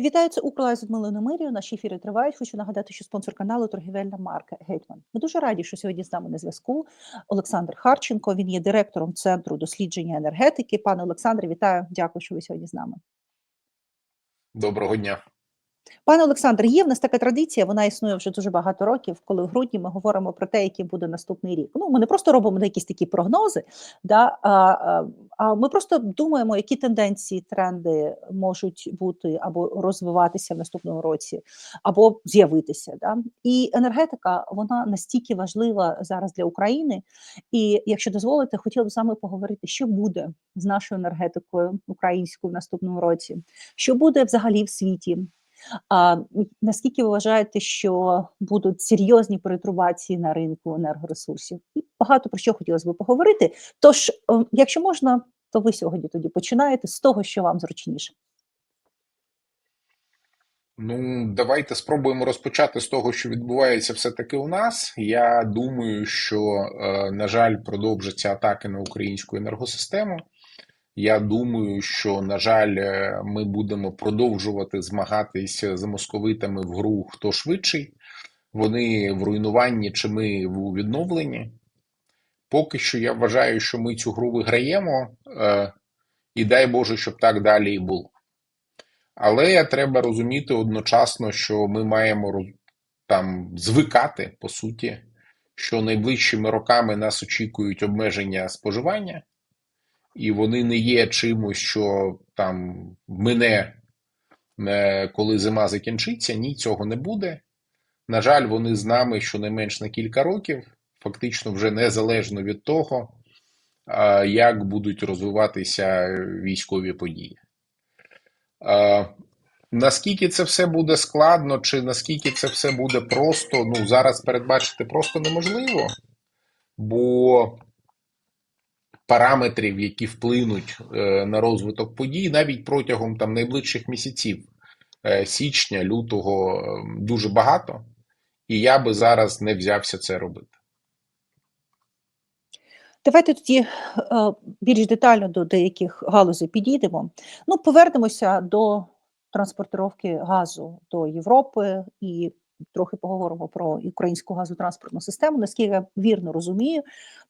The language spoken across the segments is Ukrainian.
Вітаю, це з Людмилою Немирію. Наші ефіри тривають. Хочу нагадати, що спонсор каналу торгівельна марка Гетьман. Ми дуже раді, що сьогодні з нами на зв'язку Олександр Харченко. Він є директором центру дослідження енергетики. Пане Олександре, вітаю. Дякую, що ви сьогодні з нами. Доброго дня. Пане Олександр, є в нас така традиція, вона існує вже дуже багато років, коли в грудні ми говоримо про те, який буде наступний рік. Ну, ми не просто робимо якісь такі прогнози, да, а, а, ми просто думаємо, які тенденції, тренди можуть бути або розвиватися в наступному році, або з'явитися. Да. І енергетика вона настільки важлива зараз для України. І якщо дозволите, хотіла б вами поговорити, що буде з нашою енергетикою українською в наступному році, що буде взагалі в світі. А наскільки ви вважаєте, що будуть серйозні перетрубації на ринку енергоресурсів? І багато про що хотілося б поговорити. Тож, якщо можна, то ви сьогодні тоді починаєте з того, що вам зручніше. Ну, давайте спробуємо розпочати з того, що відбувається все-таки у нас. Я думаю, що, на жаль, продовжаться атаки на українську енергосистему. Я думаю, що на жаль, ми будемо продовжувати змагатися з московитами в гру хто швидший. Вони в руйнуванні чи ми в відновленні. Поки що я вважаю, що ми цю гру виграємо, і дай Боже, щоб так далі і було. Але треба розуміти одночасно, що ми маємо там звикати по суті, що найближчими роками нас очікують обмеження споживання і вони не є чимось, що там мине, коли зима закінчиться. Ні, цього не буде. На жаль, вони з нами щонайменш на кілька років, фактично вже незалежно від того, як будуть розвиватися військові події. Наскільки це все буде складно, чи наскільки це все буде просто, ну зараз передбачити просто неможливо, бо параметрів, які вплинуть е, на розвиток подій, навіть протягом там найближчих місяців е, січня, лютого дуже багато, і я би зараз не взявся це робити. Давайте тоді е, більш детально до деяких галузей підійдемо. Ну, повернемося до транспортировки газу до Європи і трохи поговоримо про українську газотранспортну систему. Наскільки я вірно розумію,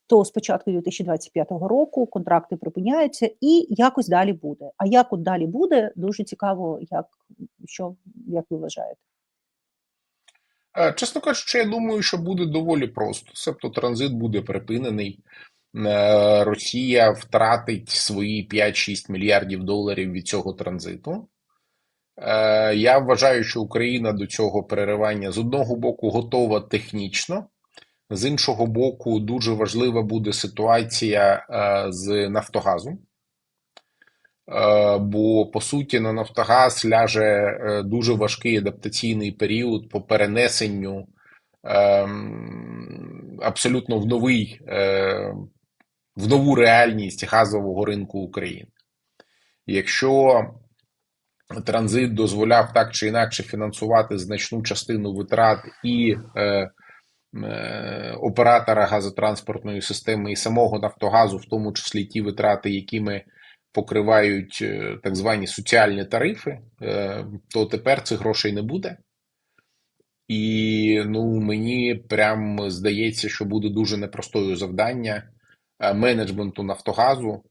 то з початку 2025 року контракти припиняються і якось далі буде. А як от далі буде, дуже цікаво, як що як ви вважаєте? Е, чесно кажучи, я думаю, що буде доволі просто. Себто транзит буде припинений. Е, Росія втратить свої 5-6 мільярдів доларів від цього транзиту. Е, я вважаю, що Україна до цього переривання з одного боку готова технічно, з іншого боку, дуже важлива буде ситуація е, з Нафтогазом. Е, бо по суті на Нафтогаз ляже дуже важкий адаптаційний період по перенесенню ем, абсолютно в новий, в нову реальність газового ринку України. Якщо транзит дозволяв так чи інакше фінансувати значну частину витрат і е, е, оператора газотранспортної системи і самого Нафтогазу, в тому числі ті витрати, якими покривають е, так звані соціальні тарифи, е, то тепер цих грошей не буде. І ну мені прям здається, що буде дуже непростою завдання е, менеджменту Нафтогазу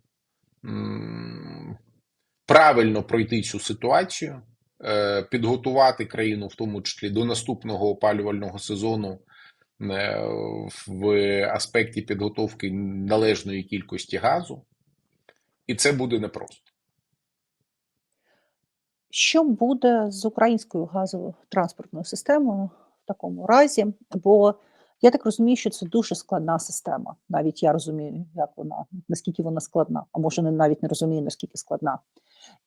правильно пройти цю ситуацію, е, підготувати країну, в тому числі до наступного опалювального сезону е, в аспекті підготовки належної кількості газу, і це буде непросто. Що буде з українською газовою транспортною системою в такому разі? Бо я так розумію, що це дуже складна система. Навіть я розумію, як вона, наскільки вона складна, а може навіть не розумію, наскільки складна.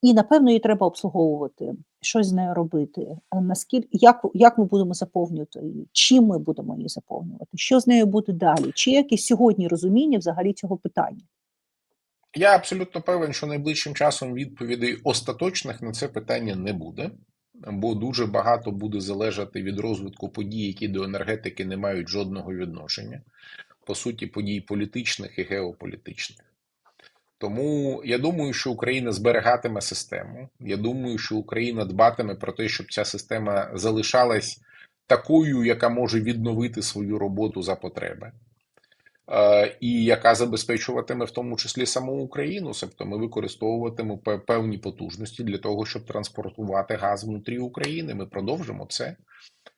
І напевно її треба обслуговувати, щось з нею робити. Наскільки як як ми будемо заповнювати? Чим ми будемо її заповнювати? Що з нею буде далі? Чи якесь сьогодні розуміння взагалі цього питання? Я абсолютно певен, що найближчим часом відповідей остаточних на це питання не буде, бо дуже багато буде залежати від розвитку подій, які до енергетики не мають жодного відношення, по суті, подій політичних і геополітичних. Тому я думаю, що Україна зберігатиме систему. Я думаю, що Україна дбатиме про те, щоб ця система залишалась такою, яка може відновити свою роботу за потреби. Е, І яка забезпечуватиме в тому числі саму Україну, тобто ми використовуватимемо певні потужності для того, щоб транспортувати газ внутрі України. Ми продовжимо це.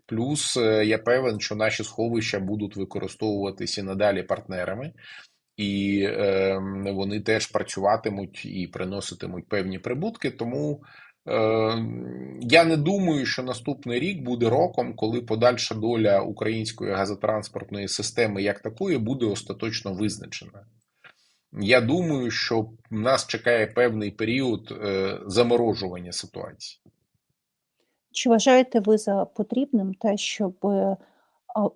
Плюс е, я певен, що наші сховища будуть використовуватися надалі партнерами, і е, вони теж працюватимуть і приноситимуть певні прибутки. Тому е, я не думаю, що наступний рік буде роком, коли подальша доля української газотранспортної системи як такої буде остаточно визначена. Я думаю, що нас чекає певний період е, заморожування ситуації. Чи вважаєте ви за потрібним те, щоб е,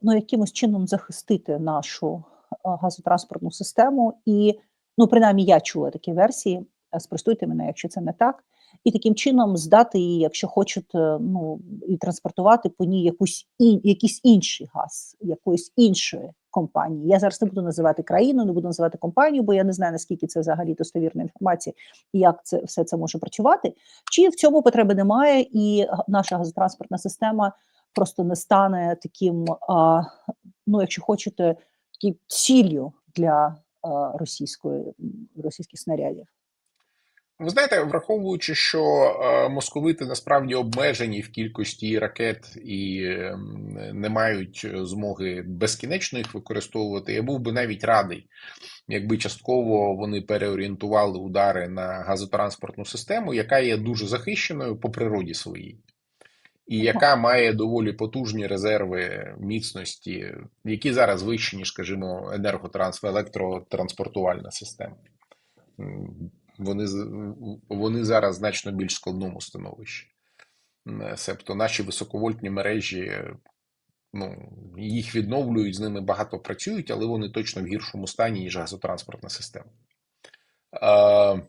ну, якимось чином захистити нашу газотранспортну систему? І, ну, принаймні, я чула такі версії, е, спростуйте мене, якщо це не так, і таким чином здати її, якщо хочете, ну, і транспортувати по ній якусь і, якийсь інший газ, якоїсь іншої компанії. Я зараз не буду називати країну, не буду називати компанію, бо я не знаю, наскільки це взагалі достовірна інформація і як це все це може працювати. Чи в цьому потреби немає, і наша газотранспортна система просто не стане таким, а, ну, якщо хочете, ціллю для російської російських снарядів? Ви знаєте, враховуючи, що московити насправді обмежені в кількості ракет і е, не мають змоги безкінечно їх використовувати, я був би навіть радий, якби частково вони переорієнтували удари на газотранспортну систему, яка є дуже захищеною по природі своїй. І яка має доволі потужні резерви міцності, які зараз вищі, ніж, скажімо, енерготрансфер, електротранспортувальна система. Вони, вони зараз значно більш складному становищі. Себто наші високовольтні мережі, ну, їх відновлюють, з ними багато працюють, але вони точно в гіршому стані, ніж газотранспортна система. Е,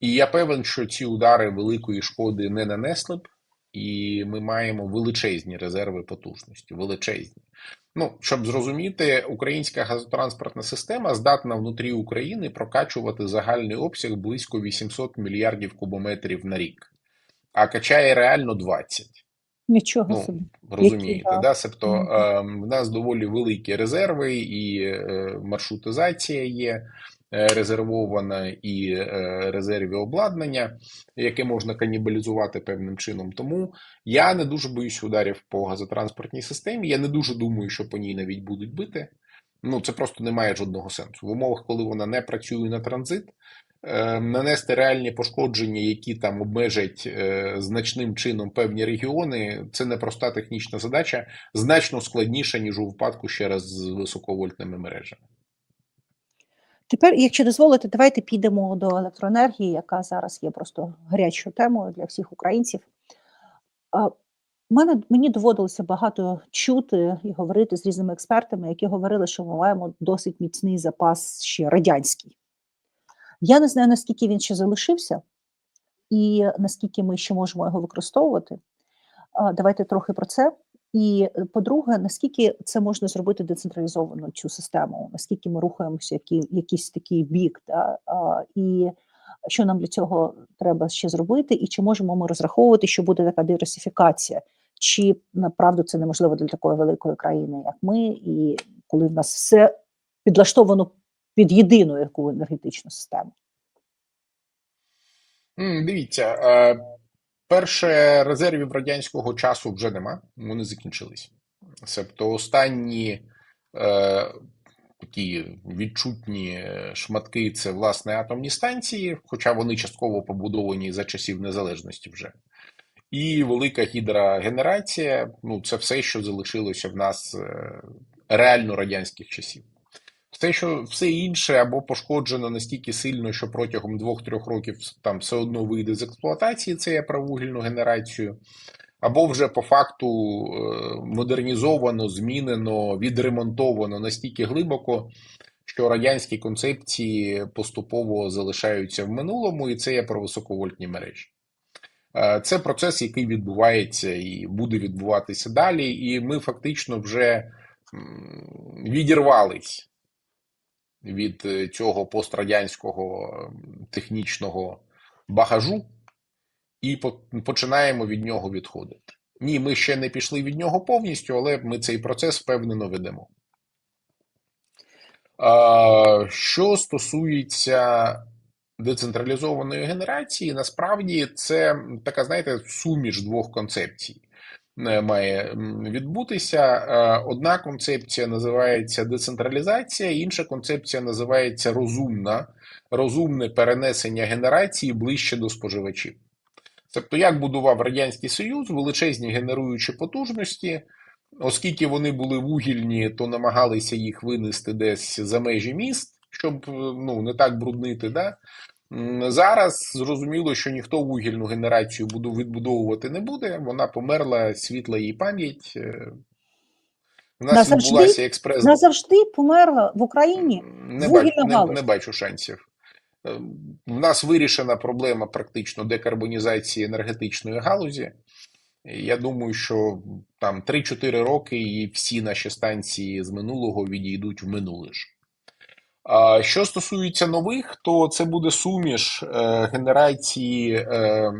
і я певен, що ці удари великої шкоди не нанесли б, і ми маємо величезні резерви потужності. Величезні. Ну, щоб зрозуміти, українська газотранспортна система здатна внутрі України прокачувати загальний обсяг близько 800 мільярдів кубометрів на рік, а качає реально 20. Нічого Ну, собі. Розумієте, да. да? Себто е, в нас доволі великі резерви, і е, маршрутизація є е, резервована, і е, резерві обладнання, яке можна канібалізувати певним чином. Тому я не дуже боюсь ударів по газотранспортній системі. Я не дуже думаю, що по ній навіть будуть бити. Ну, це просто не має жодного сенсу. В умовах, коли вона не працює на транзит, е, нанести реальні пошкодження, які там обмежать значним чином певні регіони, це не проста технічна задача, значно складніша, ніж у випадку ще раз з високовольтними мережами. Тепер, якщо дозволите, давайте підемо до електроенергії, яка зараз є просто гарячою темою для всіх українців. Мене, мені доводилося багато чути і говорити з різними експертами, які говорили, що ми маємо досить міцний запас ще радянський. Я не знаю, наскільки він ще залишився, і наскільки ми ще можемо його використовувати. Давайте трохи про це. І е, по-друге, наскільки це можна зробити децентралізовано цю систему, наскільки ми рухаємося які, якийсь такий бік, да? а, і що нам для цього треба ще зробити, і чи можемо ми розраховувати, що буде така диверсифікація, чи направду це неможливо для такої великої країни, як ми, і коли в нас все підлаштовано під єдину яку енергетичну систему. Дивіться, е, перше резервів радянського часу вже нема, вони закінчились. Себто останні е, такі відчутні е, шматки це власне атомні станції, хоча вони частково побудовані за часів незалежності вже. І велика гідрогенерація ну це все, що залишилося в нас е, реально радянських часів. Все, що все інше або пошкоджено настільки сильно, що протягом 2-3 років там все одно вийде з експлуатації, це я про вугільну генерацію, або вже по факту е, модернізовано, змінено, відремонтовано настільки глибоко, що радянські концепції поступово залишаються в минулому, і це я про високовольтні мережі. Е, Це процес, який відбувається і буде відбуватися далі, і ми фактично вже відірвались від е, цього пострадянського технічного багажу і починаємо від нього відходити. Ні, ми ще не пішли від нього повністю, але ми цей процес впевнено ведемо. Що стосується децентралізованої генерації, насправді це така, знаєте, суміш двох концепцій має відбутися. Е, Одна концепція називається децентралізація, інша концепція називається розумна, розумне перенесення генерації ближче до споживачів. Тобто, як будував Радянський Союз, величезні генеруючі потужності, оскільки вони були вугільні, то намагалися їх винести десь за межі міст, щоб е, ну, не так бруднити. Да? Зараз зрозуміло, що ніхто вугільну генерацію буду відбудовувати не буде. Вона померла, світла її пам'ять. Е, У нас Назавжди? відбулася експрес Назавжди померла в Україні. не, бачу, не, не бачу шансів. Е, В нас вирішена проблема практично декарбонізації енергетичної галузі. Я думаю, що там 3-4 роки і всі наші станції з минулого відійдуть в минуле ж. Що стосується нових, то це буде суміш е, генерації е,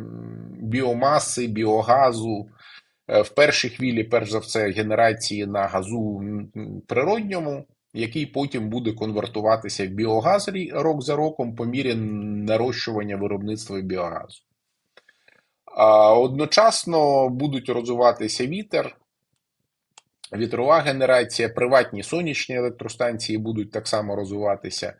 біомаси, біогазу. Е, В першій хвилі, перш за все, генерації на газу природньому, який потім буде конвертуватися в біогаз рок за роком по мірі нарощування виробництва біогазу. Одночасно будуть розвиватися вітер, вітрова генерація, приватні сонячні електростанції будуть так само розвиватися.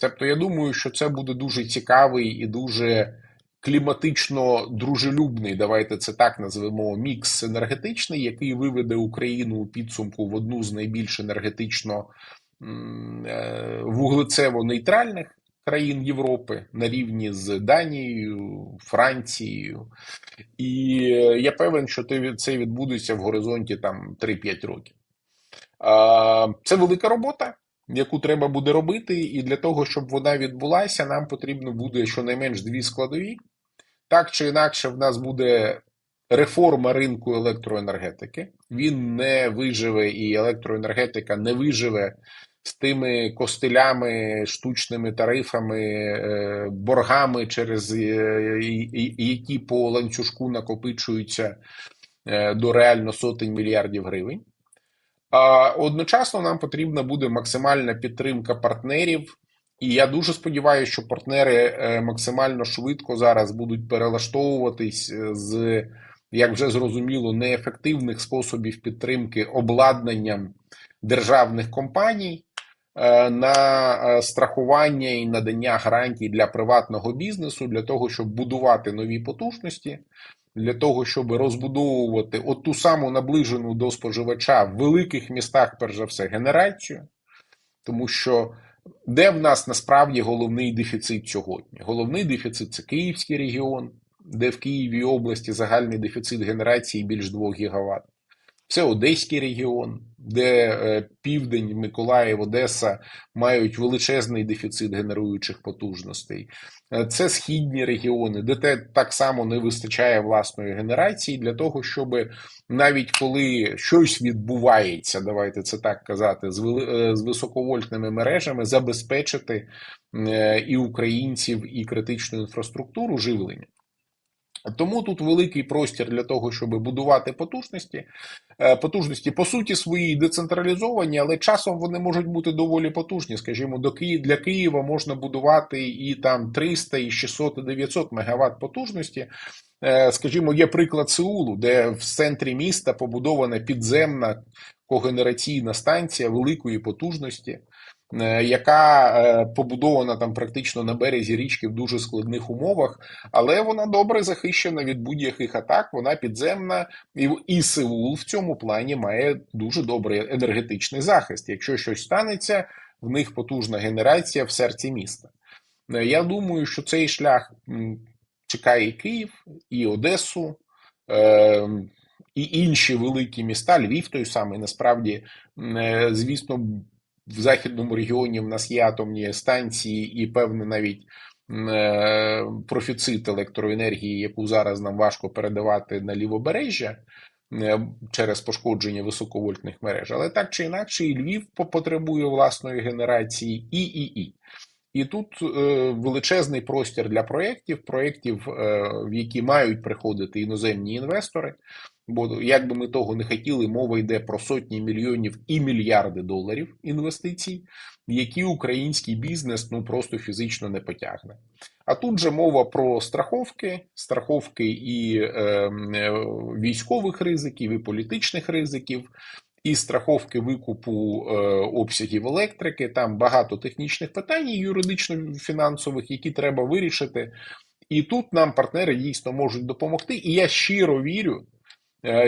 Тобто, я думаю, що це буде дуже цікавий і дуже кліматично дружелюбний, давайте це так назвемо, мікс енергетичний, який виведе Україну у підсумку в одну з найбільш енергетично е, вуглецево-нейтральних країн Європи на рівні з Данією, Францією. І е, я певен, що це відбудеться в горизонті там 3-5 років. Це велика робота, яку треба буде робити, і для того, щоб вона відбулася, нам потрібно буде щонайменш дві складові. Так чи інакше, в нас буде реформа ринку електроенергетики. Він не виживе, і електроенергетика не виживе з тими костилями, штучними тарифами, е, боргами, через е, які по ланцюжку накопичуються е, до реально сотень мільярдів гривень. А одночасно нам потрібна буде максимальна підтримка партнерів. І я дуже сподіваюся, що партнери максимально швидко зараз будуть перелаштовуватись з, як вже зрозуміло, неефективних способів підтримки обладнанням державних компаній на е, страхування і надання гарантій для приватного бізнесу для того, щоб будувати нові потужності, для того, щоб розбудовувати от ту саму наближену до споживача в великих містах, перш за все, генерацію, тому що де в нас насправді головний дефіцит сьогодні? Головний дефіцит це Київський регіон, де в Києві області загальний дефіцит генерації більш 2 ГВт. Це Одеський регіон, де е, Південь, Миколаїв, Одеса мають величезний дефіцит генеруючих потужностей. Е, Це східні регіони, де те так само не вистачає власної генерації для того, щоб навіть коли щось відбувається, давайте це так казати, з, е, високовольтними мережами, забезпечити і українців, і критичну інфраструктуру живлення. Тому тут великий простір для того, щоб будувати потужності. Е, Потужності по суті свої децентралізовані, але часом вони можуть бути доволі потужні. Скажімо, до Києва для Києва можна будувати і там 300, і 600, і 900 мегаватт потужності. Е, Скажімо, є приклад Сеулу, де в центрі міста побудована підземна когенераційна станція великої потужності, яка е, побудована там практично на березі річки в дуже складних умовах, але вона добре захищена від будь-яких атак. Вона підземна, і, і Сеул в цьому плані має дуже добрий енергетичний захист. Якщо щось станеться, в них потужна генерація в серці міста. Е, Я думаю, що цей шлях чекає і Київ, і Одесу, е, і інші великі міста. Львів той самий. Насправді, е, звісно, в західному регіоні в нас є атомні станції і певне навіть е, профіцит електроенергії, яку зараз нам важко передавати на лівобережжя. е, через пошкодження високовольтних мереж. Але так чи інакше, і Львів потребує власної генерації, і і і. І тут е, величезний простір для проєктів, проєктів, в які мають приходити іноземні інвестори. Бо як би ми того не хотіли, мова йде про сотні мільйонів і мільярди доларів інвестицій, які український бізнес ну просто фізично не потягне. А тут же мова про страховки, страховки і е, е, військових ризиків, і політичних ризиків, і страховки викупу е, обсягів електрики. Там багато технічних питань, юридично-фінансових, які треба вирішити. І тут нам партнери дійсно можуть допомогти. І я щиро вірю,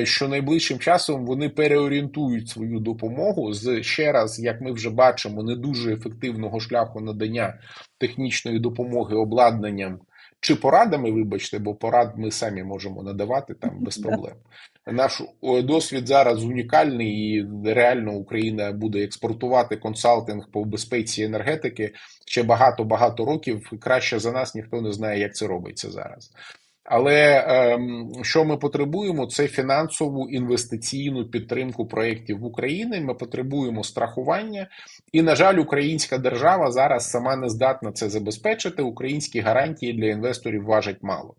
що найближчим часом вони переорієнтують свою допомогу з ще раз, як ми вже бачимо, не дуже ефективного шляху надання технічної допомоги обладнанням чи порадами, вибачте, бо порад ми самі можемо надавати там без проблем. Наш досвід зараз унікальний, і реально Україна буде експортувати консалтинг по безпеці енергетики ще багато багато років. Краще за нас ніхто не знає, як це робиться зараз. Але ем, що ми потребуємо, це фінансову інвестиційну підтримку проєктів в Україні. Ми потребуємо страхування, і на жаль, українська держава зараз сама не здатна це забезпечити. Українські гарантії для інвесторів важать мало.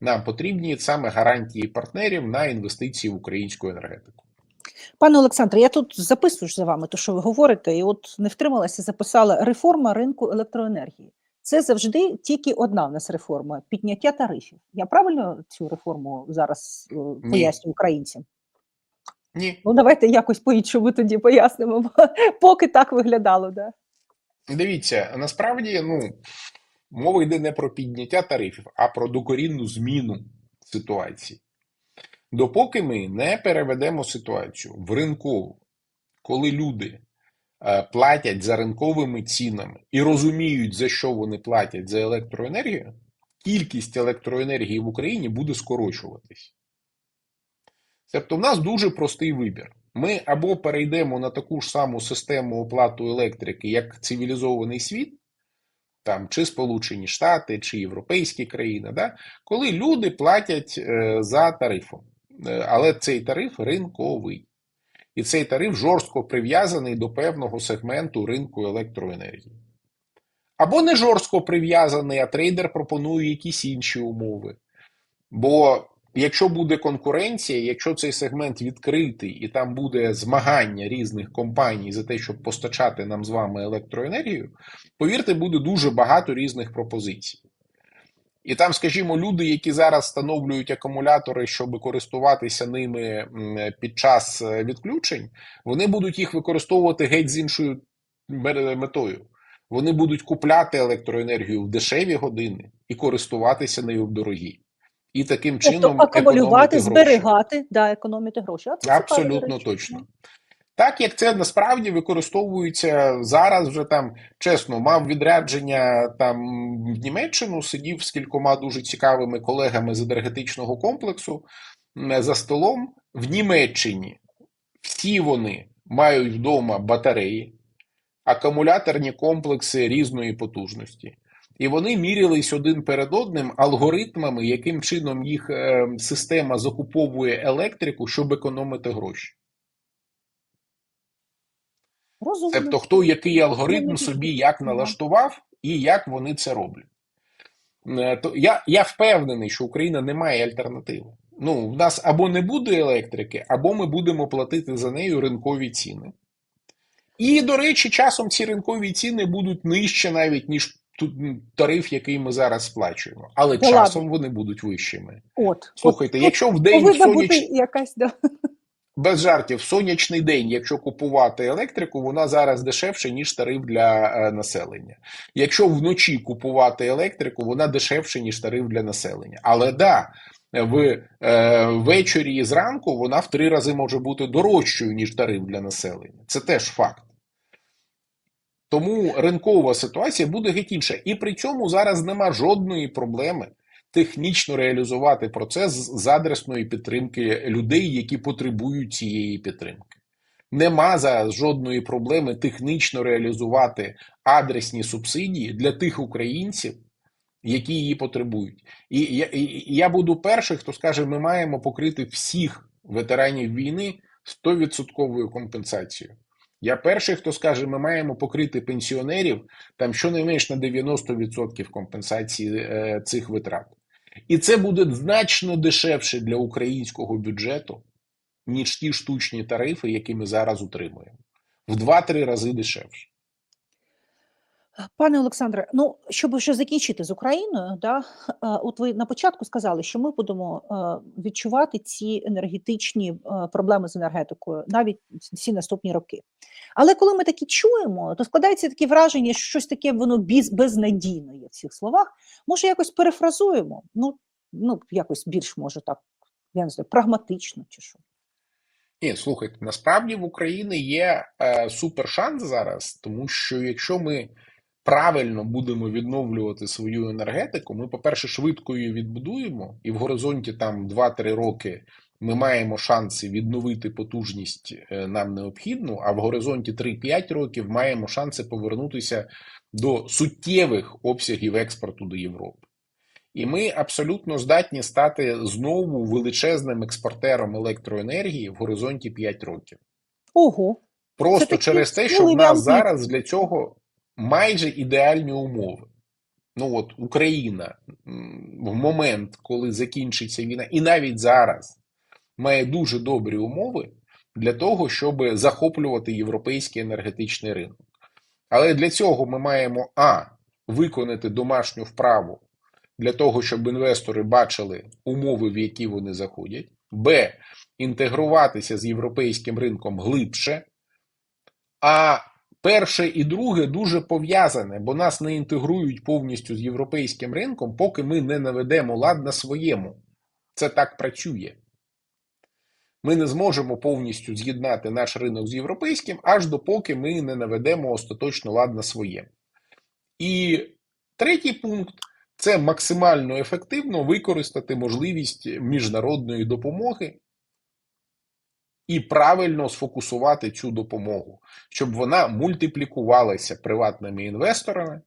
Нам потрібні саме гарантії партнерів на інвестиції в українську енергетику. Пане Олександре, я тут записую за вами, те, що ви говорите, і от не втрималася, записала реформа ринку електроенергії. Це завжди тільки одна в нас реформа підняття тарифів. Я правильно цю реформу зараз е, поясню українцям? Ні, Ну давайте якось по-іншому тоді пояснимо, бо поки так виглядало. Да? дивіться, насправді ну мова йде не про підняття тарифів, а про докорінну зміну ситуації. Допоки ми не переведемо ситуацію в ринкову, коли люди платять за ринковими цінами і розуміють, за що вони платять за електроенергію, кількість електроенергії в Україні буде скорочуватись. Тобто, в нас дуже простий вибір. Ми або перейдемо на таку ж саму систему оплату електрики, як цивілізований світ, там чи Сполучені Штати, чи європейські країни, да? коли люди платять е, за тарифом. Е, Але цей тариф ринковий. І цей тариф жорстко прив'язаний до певного сегменту ринку електроенергії. Або не жорстко прив'язаний, а трейдер пропонує якісь інші умови. Бо якщо буде конкуренція, якщо цей сегмент відкритий і там буде змагання різних компаній за те, щоб постачати нам з вами електроенергію, повірте, буде дуже багато різних пропозицій. І там, скажімо, люди, які зараз встановлюють акумулятори, щоб користуватися ними під час е, відключень, вони будуть їх використовувати геть з іншою метою. Вони будуть купляти електроенергію в дешеві години і користуватися нею в дорогі. І таким Тобто акумулювати, гроші. зберігати, да, економити гроші. А це Абсолютно точно. Так як це насправді використовується зараз, вже там чесно, мав відрядження там в Німеччину, сидів з кількома дуже цікавими колегами з енергетичного комплексу за столом в Німеччині. Всі вони мають вдома батареї, акумуляторні комплекси різної потужності. І вони мірялись один перед одним алгоритмами, яким чином їх е, система закуповує електрику, щоб економити гроші. Розумно. Тобто, хто який алгоритм собі як налаштував і як вони це роблять. Е, То я, я впевнений, що Україна не має альтернативи. Ну, в нас або не буде електрики, або ми будемо платити за нею ринкові ціни. І, до речі, часом ці ринкові ціни будуть нижче навіть, ніж тут тариф, який ми зараз сплачуємо. Але Та часом вони будуть вищими. От, Слухайте, от, якщо в день в повинна бути соняч... якась да. Без жартів, в сонячний день, якщо купувати електрику, вона зараз дешевше, ніж тариф для е, населення. Якщо вночі купувати електрику, вона дешевше, ніж тариф для населення. Але да, в е, ввечері і зранку вона в три рази може бути дорожчою, ніж тариф для населення. Це теж факт. Тому ринкова ситуація буде геть інша. І при цьому зараз нема жодної проблеми технічно реалізувати процес з адресної підтримки людей, які потребують цієї підтримки. Нема зараз жодної проблеми технічно реалізувати адресні субсидії для тих українців, які її потребують. І я, і я буду перший, хто скаже, ми маємо покрити всіх ветеранів війни 100% компенсацією. Я перший, хто скаже, ми маємо покрити пенсіонерів там щонайменш на 90% компенсації е, цих витрат. І це буде значно дешевше для українського бюджету, ніж ті штучні тарифи, які ми зараз утримуємо. В 2-3 рази дешевше. Пане Олександре, ну щоб вже закінчити з Україною, да, е, от ви на початку сказали, що ми будемо е, відчувати ці енергетичні е, проблеми з енергетикою навіть всі наступні роки. Але коли ми такі чуємо, то складається таке враження, що щось таке воно біз, безнадійно є в цих словах. Може, якось перефразуємо? Ну, ну якось більш може так, я не знаю, прагматично чи що. Ні, слухайте, насправді в Україні є е, супер шанс зараз, тому що якщо ми правильно будемо відновлювати свою енергетику, ми, по-перше, швидко її відбудуємо, і в горизонті там 2-3 роки ми маємо шанси відновити потужність е, нам необхідну, а в горизонті 3-5 років маємо шанси повернутися до суттєвих обсягів експорту до Європи. І ми абсолютно здатні стати знову величезним експортером електроенергії в горизонті 5 років. Ого, Просто через те, що в нас зараз для цього майже ідеальні умови. Ну от Україна в момент, коли закінчиться війна, і навіть зараз має дуже добрі умови для того, щоб захоплювати європейський енергетичний ринок. Але для цього ми маємо а. виконати домашню вправу для того, щоб інвестори бачили умови, в які вони заходять, б. інтегруватися з європейським ринком глибше. А перше і друге дуже пов'язане, бо нас не інтегрують повністю з європейським ринком, поки ми не наведемо лад на своєму. Це так працює. Ми не зможемо повністю з'єднати наш ринок з європейським, аж допоки ми не наведемо остаточно лад на своєму. І третій пункт це максимально ефективно використати можливість міжнародної допомоги і правильно сфокусувати цю допомогу, щоб вона мультиплікувалася приватними інвесторами,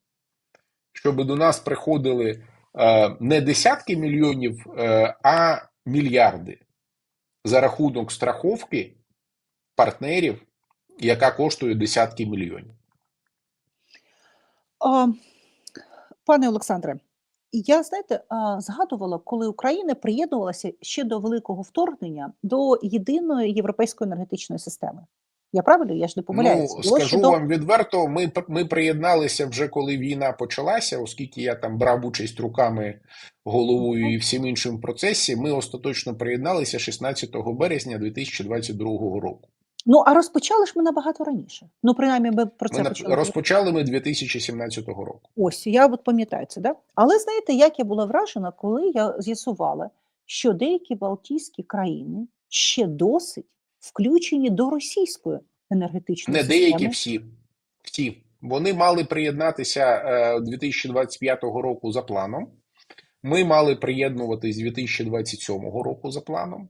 щоб до нас приходили е, не десятки мільйонів, е, а мільярди за рахунок страховки партнерів, яка коштує десятки мільйонів. А, пане Олександре, я знаєте, згадувала, коли Україна приєднувалася ще до великого вторгнення до єдиної європейської енергетичної системи. Я правильно? Я ж не помиляюся. Ну, скажу до- вам відверто, ми, ми приєдналися вже коли війна почалася, оскільки я там брав участь руками, головою і всім іншим процесі. Ми остаточно приєдналися 16 березня 2022 року. Ну а розпочали ж ми набагато раніше. Ну, принаймні, ми про це Ми почали. розпочали ми 2017 року. Ось я от пам'ятаю це, да? Але знаєте, як я була вражена, коли я з'ясувала, що деякі Балтійські країни ще досить включені до російської енергетичної Не системи. деякі всі. Всі. Вони мали приєднатися е, 2025 року за планом. Ми мали приєднуватись 2027 року за планом.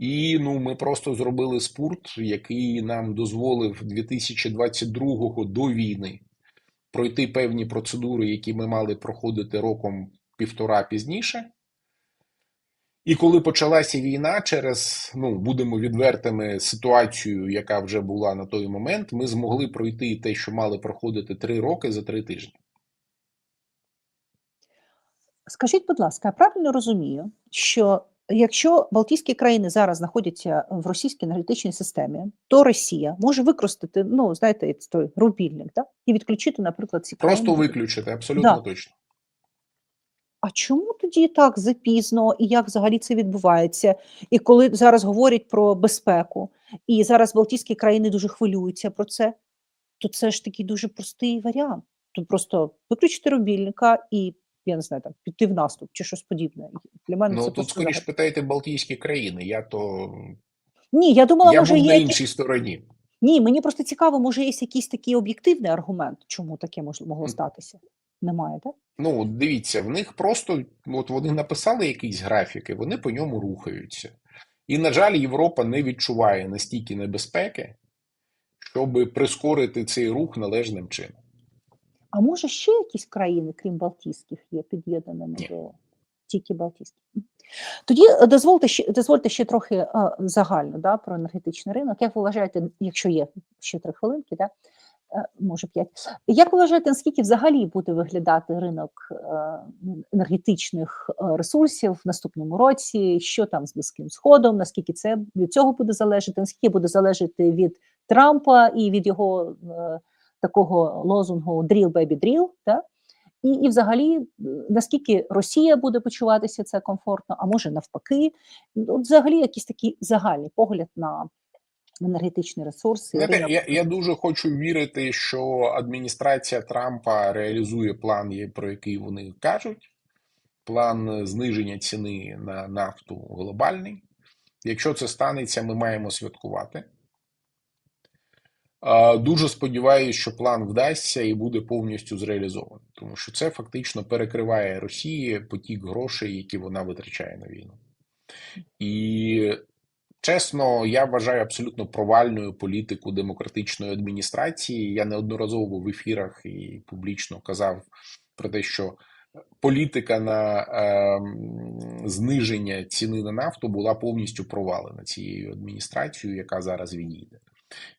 І ну, ми просто зробили спорт, який нам дозволив 2022-го до війни пройти певні процедури, які ми мали проходити роком півтора пізніше. І коли почалася війна, через ну будемо відвертими ситуацію, яка вже була на той момент, ми змогли пройти те, що мали проходити три роки за три тижні. Скажіть, будь ласка, я правильно розумію, що якщо Балтійські країни зараз знаходяться в російській енергетичній системі, то Росія може використати, ну знаєте, той рубільник, да? і відключити, наприклад, ці Просто країни. виключити, абсолютно Да. точно. А чому тоді так запізно і як взагалі це відбувається? І коли зараз говорять про безпеку, і зараз Балтійські країни дуже хвилюються про це, то це ж такий дуже простий варіант. Тут просто виключити рубільника і я не знаю, там піти в наступ чи щось подібне. Для мене Ну це тут просто скоріш загадка. питайте Балтійські країни. Я то Ні, я думала, я може був є на якісь... іншій стороні. Ні, мені просто цікаво, може є якийсь такий об'єктивний аргумент, чому таке могло статися. Немає, так? Ну, дивіться, в них просто от вони написали якісь графіки, вони по ньому рухаються. І, на жаль, Європа не відчуває настільки небезпеки, щоб прискорити цей рух належним чином. А може ще якісь країни, крім Балтійських, є під'єднаними до. Тільки Балтійські. Тоді е, дозвольте ще, дозвольте ще трохи е, загально да, про енергетичний ринок. Як ви вважаєте, якщо є ще три хвилинки, да, е, може п'ять. Як ви вважаєте, наскільки взагалі буде виглядати ринок енергетичних ресурсів в наступному році? Що там з Близьким Сходом? Наскільки це від цього буде залежати? Наскільки буде залежати від Трампа і від його такого лозунгу «Drill, baby, drill», да? І, і взагалі, е, наскільки Росія буде почуватися це комфортно, а може навпаки, от взагалі якийсь такий загальний погляд на енергетичні ресурси. Знаєте, я, я дуже хочу вірити, що адміністрація Трампа реалізує план, про який вони кажуть. План зниження ціни на нафту глобальний. Якщо це станеться, ми маємо святкувати. Дуже сподіваюся, що план вдасться і буде повністю зреалізований, тому що це фактично перекриває Росії потік грошей, які вона витрачає на війну. І чесно, я вважаю абсолютно провальною політику демократичної адміністрації. Я неодноразово в ефірах і публічно казав про те, що політика на ем, зниження ціни на нафту була повністю провалена цією адміністрацією, яка зараз відійде.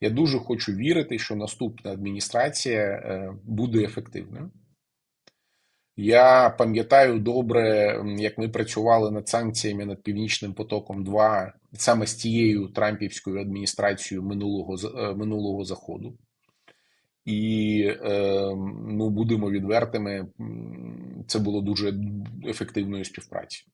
Я дуже хочу вірити, що наступна адміністрація е, буде ефективною. Я пам'ятаю добре, як ми працювали над санкціями над Північним потоком 2 саме з тією Трампівською адміністрацією минулого е, минулого заходу. І ну, будемо відвертими, це було дуже ефективною співпрацею.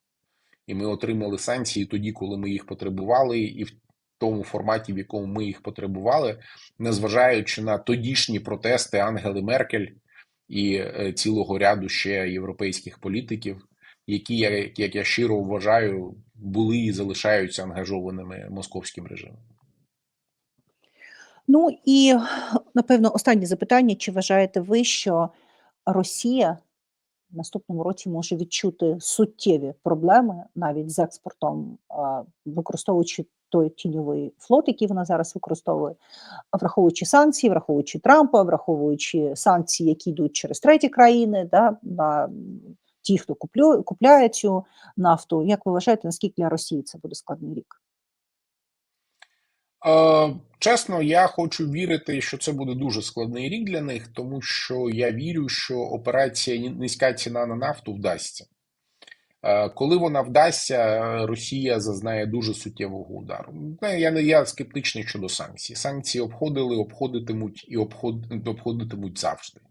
І ми отримали санкції тоді, коли ми їх потребували, і в тому форматі, в якому ми їх потребували, незважаючи на тодішні протести Ангели Меркель і е, цілого ряду ще європейських політиків, які як я щиро вважаю, були і залишаються ангажованими московським режимом. Ну і напевно останнє запитання: чи вважаєте ви, що Росія в наступному році може відчути суттєві проблеми навіть з експортом, використовуючи той тіньовий флот, який вона зараз використовує, враховуючи санкції, враховуючи Трампа, враховуючи санкції, які йдуть через треті країни, да, на ті, хто куплю, купляє цю нафту. Як ви вважаєте, наскільки для Росії це буде складний рік? Чесно, я хочу вірити, що це буде дуже складний рік для них, тому що я вірю, що операція низька ціна на нафту вдасться. Е, Коли вона вдасться, е, Росія зазнає дуже суттєвого удару. Е, Я не я скептичний щодо санкцій. Санкції обходили, обходитимуть і обход, обходитимуть завжди.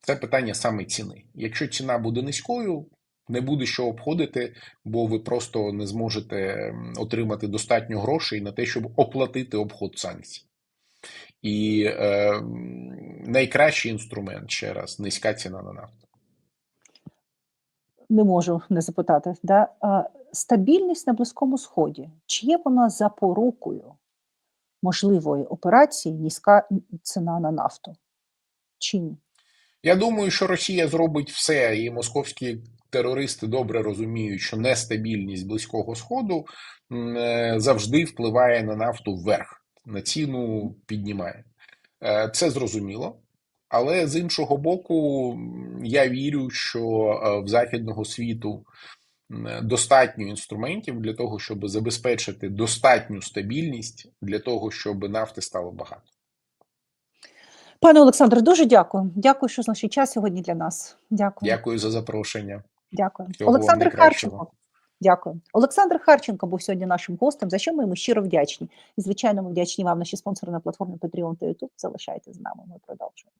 Це питання саме ціни. Якщо ціна буде низькою, не буде що обходити, бо ви просто не зможете отримати достатньо грошей на те, щоб оплатити обход санкцій. І е, найкращий інструмент ще раз низька ціна на нафту. Не можу не запитати. Да? Стабільність на Близькому Сході. Чи є вона запорукою можливої операції низька ціна на нафту? Чи ні? Я думаю, що Росія зробить все, і московські терористи добре розуміють, що нестабільність Близького Сходу е, завжди впливає на нафту вверх, на ціну піднімає. Е, Це зрозуміло. Але з іншого боку, я вірю, що е, в західного світу достатньо інструментів для того, щоб забезпечити достатню стабільність для того, щоб нафти стало багато. Пане Олександре, дуже дякую. Дякую, що знайшли час сьогодні для нас. Дякую. Дякую за запрошення. Дякую. Всього Олександр. Харченко. Дякую. Олександр Харченко був сьогодні нашим гостем, за що ми йому щиро вдячні. І, звичайно, ми вдячні вам, наші спонсори на платформі Patreon та YouTube. Залишайтеся з нами. Ми продовжуємо.